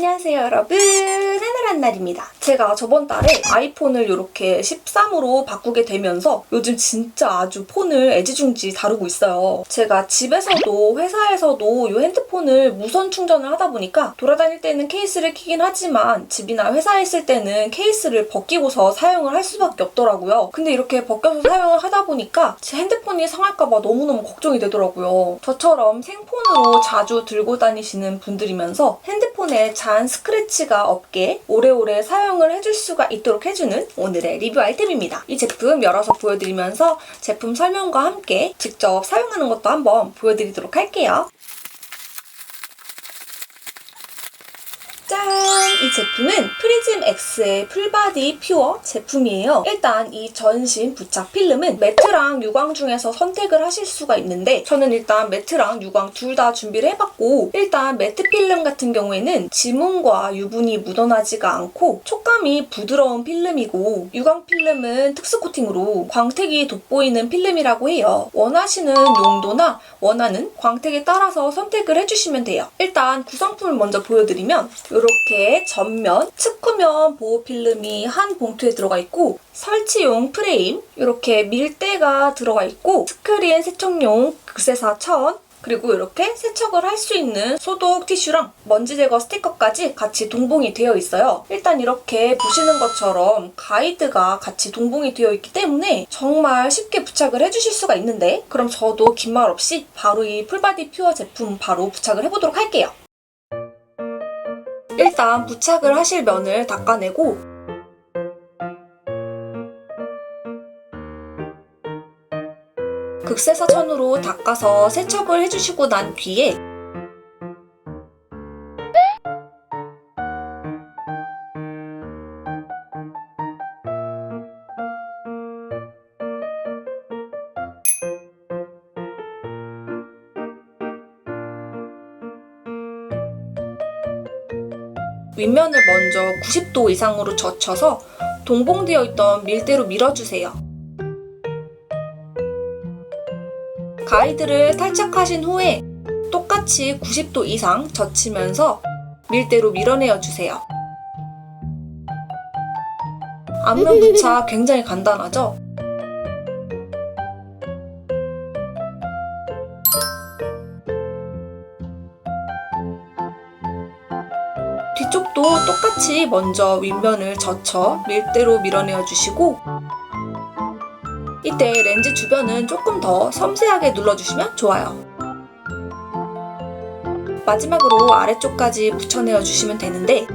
안녕하세요 여러분. 하늘한 날입니다. 제가 저번 달에 아이폰을 이렇게 13으로 바꾸게 되면서 요즘 진짜 아주 폰을 애지중지 다루고 있어요. 제가 집에서도 회사에서도 이 핸드폰을 무선 충전을 하다 보니까 돌아다닐 때는 케이스를 끼긴 하지만 집이나 회사에 있을 때는 케이스를 벗기고서 사용을 할 수밖에 없더라고요. 근데 이렇게 벗겨서 사용을 하다 보니까 제 핸드폰이 상할까봐 너무너무 걱정이 되더라고요. 저처럼 생폰으로 자주 들고 다니시는 분들이면서 핸드폰에 잔 스크래치가 없게 오래오래 사용을 해줄 수가 있도록 해주는 오늘의 리뷰 아이템입니다. 이 제품 열어서 보여드리면서 제품 설명과 함께 직접 사용하는 것도 한번 보여드리도록 할게요. 이 제품은 프리즘 X의 풀바디 퓨어 제품이에요. 일단 이 전신 부착 필름은 매트랑 유광 중에서 선택을 하실 수가 있는데 저는 일단 매트랑 유광 둘 다 준비를 해봤고 일단 매트 필름 같은 경우에는 지문과 유분이 묻어나지가 않고 촉감이 부드러운 필름이고 유광 필름은 특수 코팅으로 광택이 돋보이는 필름이라고 해요. 원하시는 용도나 원하는 광택에 따라서 선택을 해주시면 돼요. 일단 구성품을 먼저 보여드리면 이렇게 전면, 측후면 보호 필름이 한 봉투에 들어가 있고 설치용 프레임, 이렇게 밀대가 들어가 있고 스크린 세척용 극세사 천, 그리고 이렇게 세척을 할 수 있는 소독 티슈랑 먼지 제거 스티커까지 같이 동봉이 되어 있어요. 일단 이렇게 보시는 것처럼 가이드가 같이 동봉이 되어 있기 때문에 정말 쉽게 부착을 해주실 수가 있는데 그럼 저도 긴 말 없이 바로 이 풀바디 퓨어 제품 바로 부착을 해보도록 할게요. 일단 부착을 하실 면을 닦아내고 극세사 천으로 닦아서 세척을 해주시고 난 뒤에 윗면을 먼저 90도 이상으로 젖혀서 동봉되어 있던 밀대로 밀어주세요. 가이드를 탈착하신 후에 똑같이 90도 이상 젖히면서 밀대로 밀어내어 주세요. 앞면 부착 굉장히 간단하죠? 뒤쪽도 똑같이 먼저 윗면을 젖혀 밀대로 밀어내어 주시고 이때 렌즈 주변은 조금 더 섬세하게 눌러주시면 좋아요. 마지막으로 아래쪽까지 붙여내어 주시면 되는데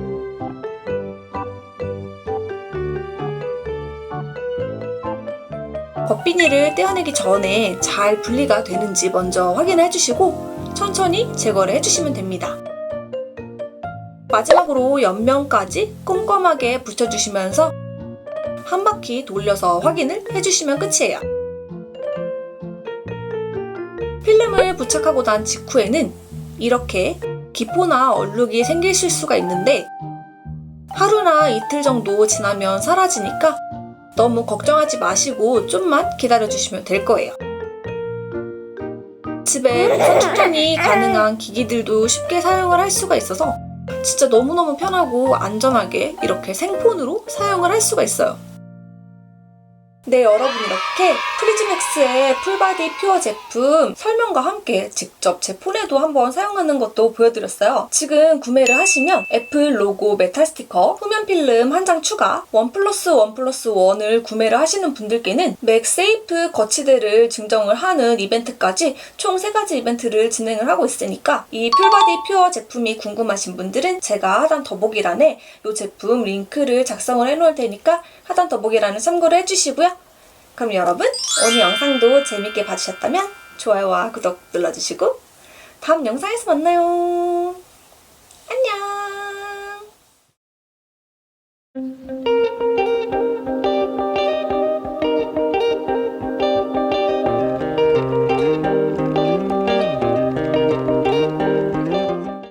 겉비닐을 떼어내기 전에 잘 분리가 되는지 먼저 확인해 주시고 천천히 제거를 해주시면 됩니다. 마지막으로 옆면까지 꼼꼼하게 붙여주시면서 한 바퀴 돌려서 확인을 해주시면 끝이에요. 필름을 부착하고 난 직후에는 이렇게 기포나 얼룩이 생기실 수가 있는데 하루나 이틀 정도 지나면 사라지니까 너무 걱정하지 마시고 좀만 기다려주시면 될 거예요. 집에 무선 충전이 가능한 기기들도 쉽게 사용을 할 수가 있어서 진짜 너무너무 편하고 안전하게 이렇게 생폰으로 사용을 할 수가 있어요. 네, 여러분 이렇게 프리즘엑스의 풀바디 퓨어 제품 설명과 함께 직접 제 폰에도 한번 사용하는 것도 보여드렸어요. 지금 구매를 하시면 애플 로고 메탈 스티커, 후면 필름 한 장 추가, 원 플러스 원 플러스 원을 구매를 하시는 분들께는 맥세이프 거치대를 증정을 하는 이벤트까지 총 3가지 이벤트를 진행을 하고 있으니까 이 풀바디 퓨어 제품이 궁금하신 분들은 제가 하단 더보기란에 이 제품 링크를 작성을 해놓을 테니까 하단 더보기란을 참고를 해주시고요. 그럼 여러분 오늘 영상도 재밌게 봐주셨다면 좋아요와 구독 눌러주시고 다음 영상에서 만나요.